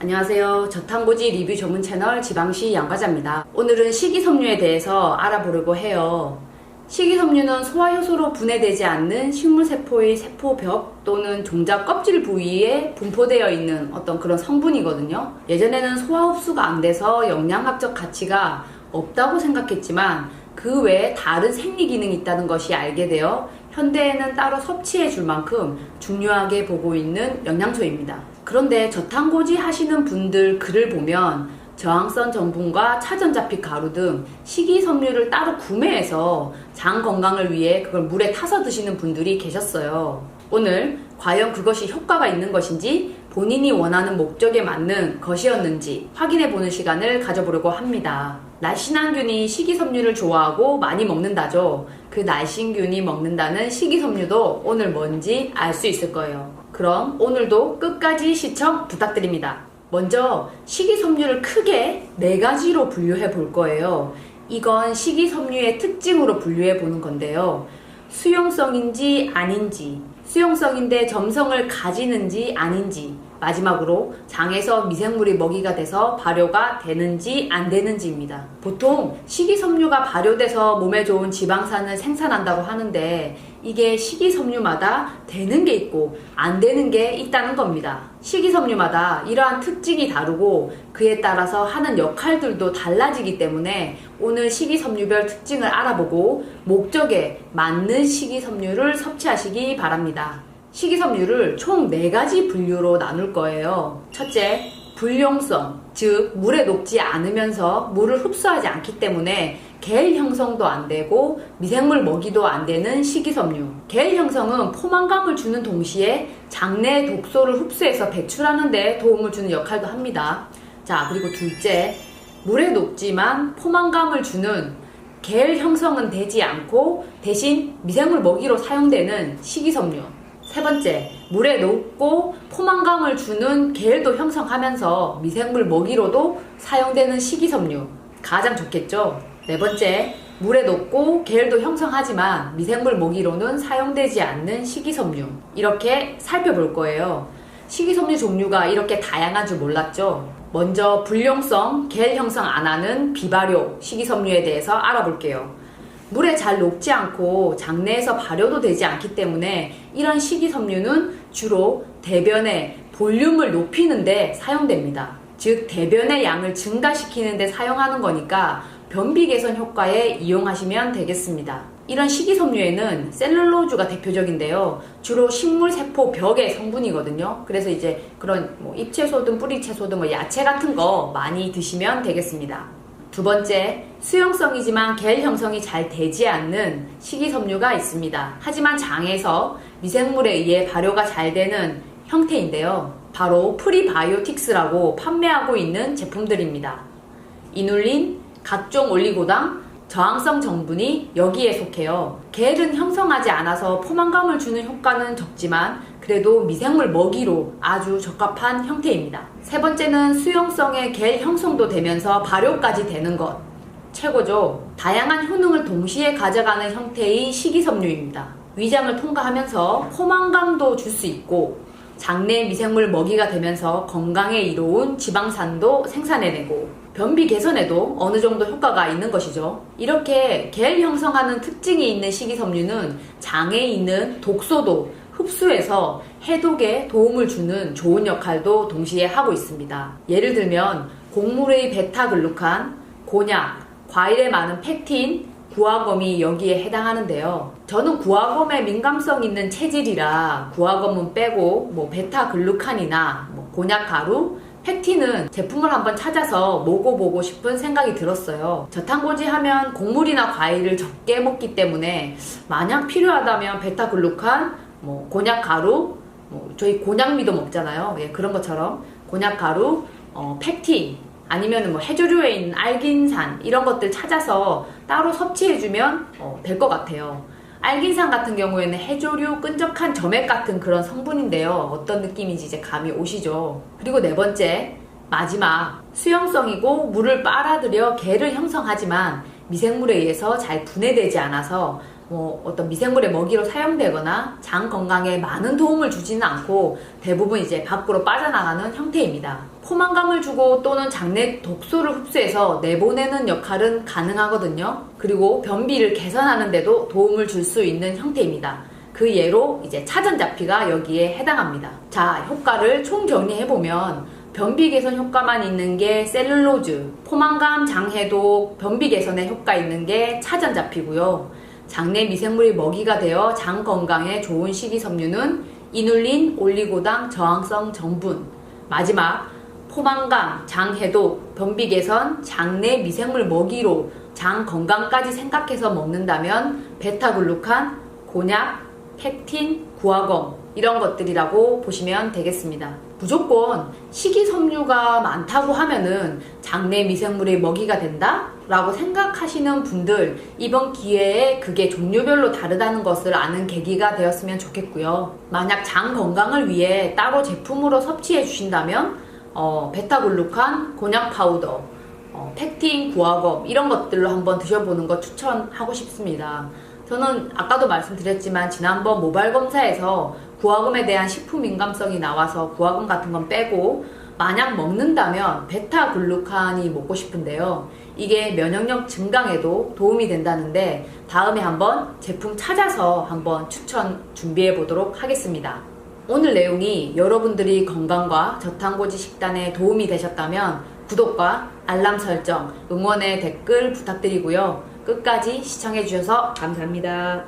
안녕하세요. 저탄고지 리뷰 전문 채널 지방시 양과자입니다. 오늘은 식이섬유에 대해서 알아보려고 해요. 식이섬유는 소화효소로 분해되지 않는 식물세포의 세포벽 또는 종자 껍질 부위에 분포되어 있는 어떤 그런 성분이거든요. 예전에는 소화 흡수가 안 돼서 영양학적 가치가 없다고 생각했지만 그 외에 다른 생리 기능이 있다는 것이 알게 되어 현대에는 따로 섭취해 줄 만큼 중요하게 보고 있는 영양소입니다. 그런데 저탄고지 하시는 분들 글을 보면 저항성 전분과 차전자픽 가루 등 식이섬유를 따로 구매해서 장 건강을 위해 그걸 물에 타서 드시는 분들이 계셨어요. 오늘 과연 그것이 효과가 있는 것인지 본인이 원하는 목적에 맞는 것이었는지 확인해 보는 시간을 가져보려고 합니다. 날씬한균이 식이섬유를 좋아하고 많이 먹는다죠. 그 날씬균이 먹는다는 식이섬유도 오늘 뭔지 알 수 있을 거예요. 그럼 오늘도 끝까지 시청 부탁드립니다. 먼저 식이섬유를 크게 네 가지로 분류해 볼 거예요. 이건 식이섬유의 특징으로 분류해 보는 건데요. 수용성인지 아닌지, 수용성인데 점성을 가지는지 아닌지, 마지막으로 장에서 미생물이 먹이가 돼서 발효가 되는지 안 되는지입니다. 보통 식이섬유가 발효돼서 몸에 좋은 지방산을 생산한다고 하는데 이게 식이섬유마다 되는 게 있고 안 되는 게 있다는 겁니다. 식이섬유마다 이러한 특징이 다르고 그에 따라서 하는 역할들도 달라지기 때문에 오늘 식이섬유별 특징을 알아보고 목적에 맞는 식이섬유를 섭취하시기 바랍니다. 식이섬유를 총 4가지 분류로 나눌 거예요. 첫째, 불용성, 즉 물에 녹지 않으면서 물을 흡수하지 않기 때문에 겔 형성도 안 되고 미생물 먹이도 안 되는 식이섬유. 겔 형성은 포만감을 주는 동시에 장내 독소를 흡수해서 배출하는 데 도움을 주는 역할도 합니다. 자, 그리고 둘째, 물에 녹지만 포만감을 주는 겔 형성은 되지 않고 대신 미생물 먹이로 사용되는 식이섬유. 세 번째, 물에 녹고 포만감을 주는 겔도 형성하면서 미생물 먹이로도 사용되는 식이섬유. 가장 좋겠죠? 네 번째, 물에 녹고 겔도 형성하지만 미생물 먹이로는 사용되지 않는 식이섬유. 이렇게 살펴볼 거예요. 식이섬유 종류가 이렇게 다양한 줄 몰랐죠? 먼저 불용성, 겔 형성 안 하는 비발효 식이섬유에 대해서 알아볼게요. 물에 잘 녹지 않고 장내에서 발효도 되지 않기 때문에 이런 식이섬유는 주로 대변의 볼륨을 높이는데 사용됩니다. 즉 대변의 양을 증가시키는데 사용하는 거니까 변비 개선 효과에 이용하시면 되겠습니다. 이런 식이섬유에는 셀룰로주가 대표적인데요. 주로 식물 세포 벽의 성분이거든요. 그래서 이제 그런 뭐 잎채소든 뿌리채소든 뭐 야채 같은 거 많이 드시면 되겠습니다. 두 번째, 수용성이지만 겔 형성이 잘 되지 않는 식이섬유가 있습니다. 하지만 장에서 미생물에 의해 발효가 잘 되는 형태인데요. 바로 프리바이오틱스라고 판매하고 있는 제품들입니다. 이눌린, 각종 올리고당, 저항성 정분이 여기에 속해요. 겔은 형성하지 않아서 포만감을 주는 효과는 적지만 그래도 미생물 먹이로 아주 적합한 형태입니다. 세 번째는 수용성의 겔 형성도 되면서 발효까지 되는 것. 최고죠. 다양한 효능을 동시에 가져가는 형태의 식이섬유입니다. 위장을 통과하면서 포만감도 줄 수 있고 장내 미생물 먹이가 되면서 건강에 이로운 지방산도 생산해내고 변비 개선에도 어느 정도 효과가 있는 것이죠. 이렇게 겔 형성하는 특징이 있는 식이섬유는 장에 있는 독소도 흡수해서 해독에 도움을 주는 좋은 역할도 동시에 하고 있습니다. 예를 들면 곡물의 베타글루칸, 곤약, 과일에 많은 펙틴, 구화검이 여기에 해당하는데요. 저는 구화검에 민감성 있는 체질이라 구화검은 빼고 뭐 베타글루칸이나 뭐 곤약 가루, 팩틴은 제품을 한번 찾아서 먹어보고 싶은 생각이 들었어요. 저탄고지 하면 곡물이나 과일을 적게 먹기 때문에 만약 필요하다면 베타글루칸, 뭐 곤약 가루, 뭐 저희 곤약미도 먹잖아요. 예, 그런 것처럼 곤약 가루, 어, 팩틴 아니면 뭐 해조류에 있는 알긴산 이런 것들 찾아서 따로 섭취해주면 어, 될것 같아요. 알긴산 같은 경우에는 해조류 끈적한 점액 같은 그런 성분인데요. 어떤 느낌인지 이제 감이 오시죠. 그리고 네 번째, 마지막 수용성이고 물을 빨아들여 개를 형성하지만 미생물에 의해서 잘 분해되지 않아서 뭐 어떤 미생물의 먹이로 사용되거나 장 건강에 많은 도움을 주지는 않고 대부분 이제 밖으로 빠져나가는 형태입니다. 포만감을 주고 또는 장내 독소를 흡수해서 내보내는 역할은 가능하거든요. 그리고 변비를 개선하는데도 도움을 줄 수 있는 형태입니다. 그 예로 이제 차전자피가 여기에 해당합니다. 자, 효과를 총 정리해보면 변비 개선 효과만 있는 게 셀룰로즈, 포만감, 장해독, 변비 개선에 효과 있는 게 차전자피고요. 장내 미생물이 먹이가 되어 장 건강에 좋은 식이섬유는 이눌린, 올리고당, 저항성 전분. 마지막 포만감, 장 해독, 변비 개선, 장내 미생물 먹이로 장 건강까지 생각해서 먹는다면 베타글루칸, 곤약, 펙틴, 구화검 이런 것들이라고 보시면 되겠습니다. 무조건 식이섬유가 많다고 하면은 장내 미생물의 먹이가 된다? 라고 생각하시는 분들 이번 기회에 그게 종류별로 다르다는 것을 아는 계기가 되었으면 좋겠고요. 만약 장 건강을 위해 따로 제품으로 섭취해 주신다면 어, 베타글루칸, 곤약 파우더, 어, 펙틴, 구화검 이런 것들로 한번 드셔보는 거 추천하고 싶습니다. 저는 아까도 말씀드렸지만 지난번 모발 검사에서 구화금에 대한 식품 민감성이 나와서 구화금 같은 건 빼고 만약 먹는다면 베타글루칸이 먹고 싶은데요. 이게 면역력 증강에도 도움이 된다는데 다음에 한번 제품 찾아서 한번 추천 준비해 보도록 하겠습니다. 오늘 내용이 여러분들이 건강과 저탄고지 식단에 도움이 되셨다면 구독과 알람 설정, 응원의 댓글 부탁드리고요. 끝까지 시청해 주셔서 감사합니다.